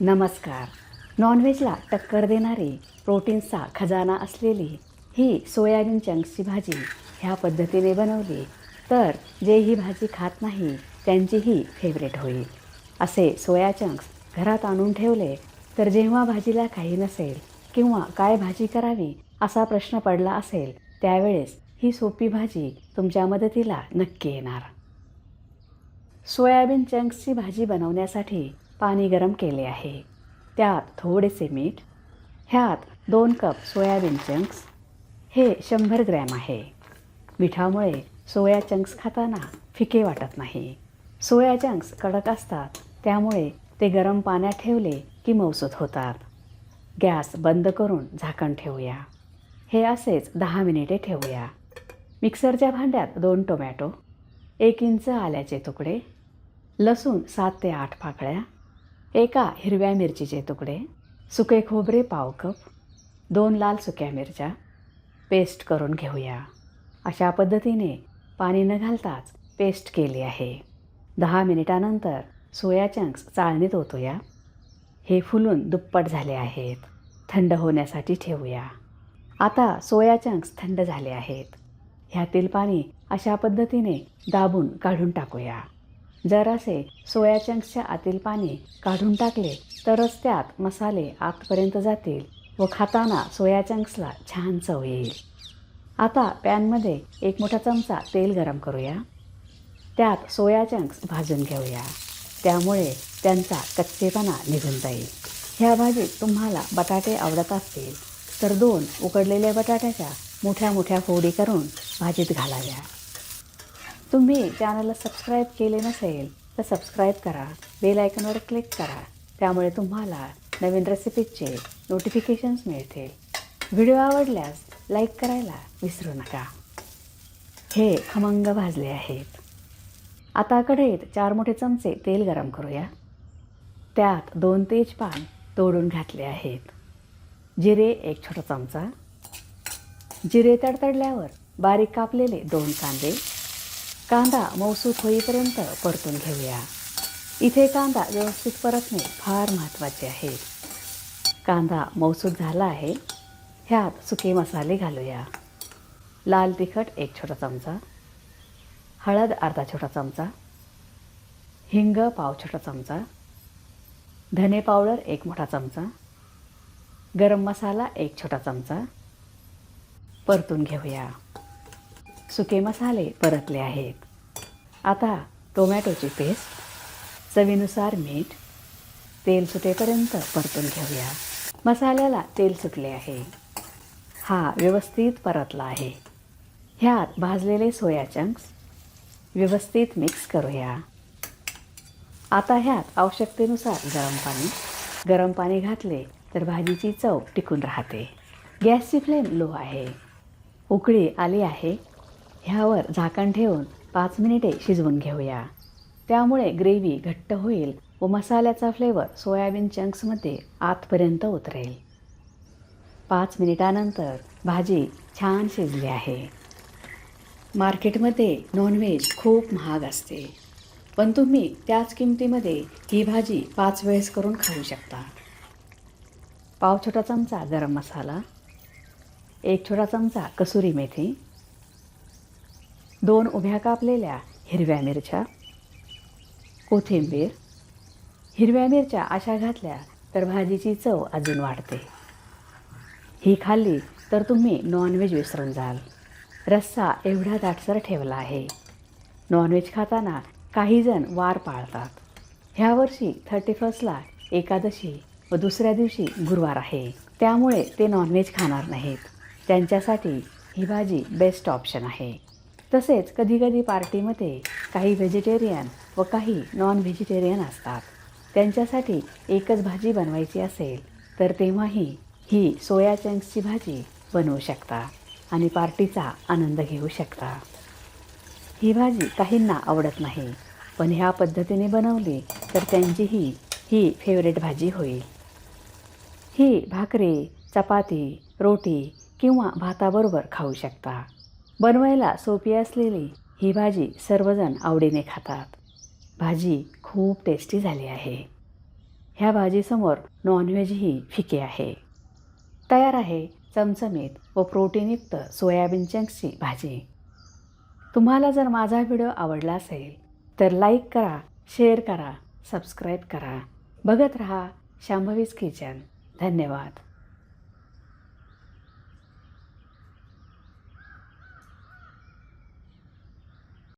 नमस्कार. नॉनव्हेजला टक्कर देणारी प्रोटीन्सचा खजाना असलेली ही सोयाबीन चंक्सची भाजी ह्या पद्धतीने बनवली तर जे ही भाजी खात नाही त्यांचीही फेवरेट होईल. असे सोया चंक्स घरात आणून ठेवले तर जेव्हा भाजीला काही नसेल किंवा काय भाजी करावी असा प्रश्न पडला असेल त्यावेळेस ही सोपी भाजी तुमच्या मदतीला नक्की येणार. सोयाबीन चंक्सची भाजी बनवण्यासाठी पाणी गरम केले आहे. त्यात थोडेसे मीठ ह्यात दोन कप सोयाबीन चंक्स हे शंभर ग्रॅम आहे. मिठामुळे सोया चंक्स खाताना फिके वाटत नाही. सोया चंक्स कडक असतात त्यामुळे ते गरम पाण्यात ठेवले की मौसूद होतात. गॅस बंद करून झाकण ठेवूया. हे असेच दहा मिनिटे ठेवूया. मिक्सरच्या भांड्यात दोन टोमॅटो एक इंच आल्याचे तुकडे लसूण सात ते आठ पाकळ्या एका हिरव्या मिरचीचे तुकडे सुके खोबरे पाव कप दोन लाल सुक्या मिरच्या. पेस्ट करून घेऊया. अशा पद्धतीने पाणी न घालताच पेस्ट केली आहे. दहा मिनिटानंतर सोया चंक्स चाळणीत ओतूया. हे फुलून दुप्पट झाले आहेत. थंड होण्यासाठी ठेवूया. आता सोया चंक्स थंड झाले आहेत. ह्यातील पाणी अशा पद्धतीने दाबून काढून टाकूया. जर असे सोया चंक्सच्या आतील पाणी काढून टाकले तरच त्यात मसाले आतपर्यंत जातील व खाताना सोया चंक्सला छान चव येईल. आता पॅनमध्ये एक मोठा चमचा तेल गरम करूया. त्यात सोया चंक्स भाजून घेऊया. त्यामुळे त्यांचा कच्चेपणा निघून जाईल. ह्या भाजीत तुम्हाला बटाटे आवडत असतील तर दोन उकडलेल्या बटाट्याच्या मोठ्या मोठ्या फोडी करून भाजीत घालाव्या. तुम्ही चॅनलला सबस्क्राईब केले नसेल तर सबस्क्राईब करा बेल आयकॉनवर क्लिक करा. त्यामुळे तुम्हाला नवीन रेसिपीजचे नोटिफिकेशन्स मिळतील. व्हिडिओ आवडल्यास लाईक करायला विसरू नका. हे खमंग भाजले आहेत. आता कढईत चार मोठे चमचे तेल गरम करूया. त्यात दोन तेजपान तोडून घातले आहेत. जिरे एक छोटा चमचा. जिरे तडतडल्यावर बारीक कापलेले दोन कांदे. कांदा मौसूत होईपर्यंत परतून घेऊया. इथे कांदा व्यवस्थित परतणे फार महत्त्वाचे आहे. कांदा मौसूत झाला आहे. ह्यात सुके मसाले घालूया. लाल तिखट एक छोटा चमचा. हळद अर्धा छोटा चमचा. हिंग पाव छोटा चमचा. धने पावडर एक मोठा चमचा. गरम मसाला एक छोटा चमचा. परतून घेऊया. सुके मसाले परतले आहेत. आता टोमॅटोची पेस्ट चवीनुसार मीठ तेल सुटेपर्यंत परतून घेऊया. मसाल्याला तेल सुटले आहे. हा व्यवस्थित परतला आहे. ह्यात भाजलेले सोया चंक्स व्यवस्थित मिक्स करूया. आता ह्यात आवश्यकतेनुसार गरम पाणी गरम पाणी घातले तर भाजीची चव टिकून राहते. गॅसची फ्लेम लो आहे. उकळी आली आहे. ह्यावर झाकण ठेवून पाच मिनिटे शिजवून घेऊया. त्यामुळे ग्रेव्ही घट्ट होईल व मसाल्याचा फ्लेवर सोयाबीन चंक्समध्ये आतपर्यंत उतरेल. पाच मिनिटानंतर भाजी छान शिजली आहे. मार्केटमध्ये नॉनव्हेज खूप महाग असते. पण तुम्ही त्याच किमतीमध्ये ही भाजी पाच वेळेस करून खाऊ शकता. पाव छोटा चमचा गरम मसाला एक छोटा चमचा कसुरी मेथी दोन उभ्या कापलेल्या हिरव्या मिरच्या कोथिंबीर. हिरव्या मिरच्या अशा घातल्या तर भाजीची चव अजून वाढते. ही खाल्ली तर तुम्ही नॉनव्हेज विसरून जाल. रस्सा एवढा दाटसर ठेवला आहे. नॉनव्हेज खाताना काहीजण वार पाळतात. ह्या वर्षी थर्टी फर्स्टला एकादशी व दुसऱ्या दिवशी गुरुवार आहे. त्यामुळे ते नॉनव्हेज खाणार नाहीत. त्यांच्यासाठी ही भाजी बेस्ट ऑप्शन आहे. तसेच कधीकधी पार्टीमध्ये काही व्हेजिटेरियन व काही नॉन व्हेजिटेरियन असतात. त्यांच्यासाठी एकच भाजी बनवायची असेल तर तेव्हाही ही सोया चंक्सची भाजी बनवू शकता आणि पार्टीचा आनंद घेऊ शकता. ही भाजी काहींना आवडत नाही पण ह्या पद्धतीने बनवली तर त्यांचीही ही फेवरेट भाजी होईल. ही भाकरी चपाती रोटी किंवा भाताबरोबर खाऊ शकता. बनवायला सोपी असलेली ही भाजी सर्वजण आवडीने खातात. भाजी खूप टेस्टी झाली आहे. ह्या भाजीसमोर नॉनव्हेजही फिके आहे. तयार आहे चमचमीत व प्रोटीनयुक्त सोयाबीन चंक्सची भाजी. तुम्हाला जर माझा व्हिडिओ आवडला असेल तर लाईक करा शेअर करा सबस्क्राईब करा. बघत रहा शांभवीज किचन. धन्यवाद.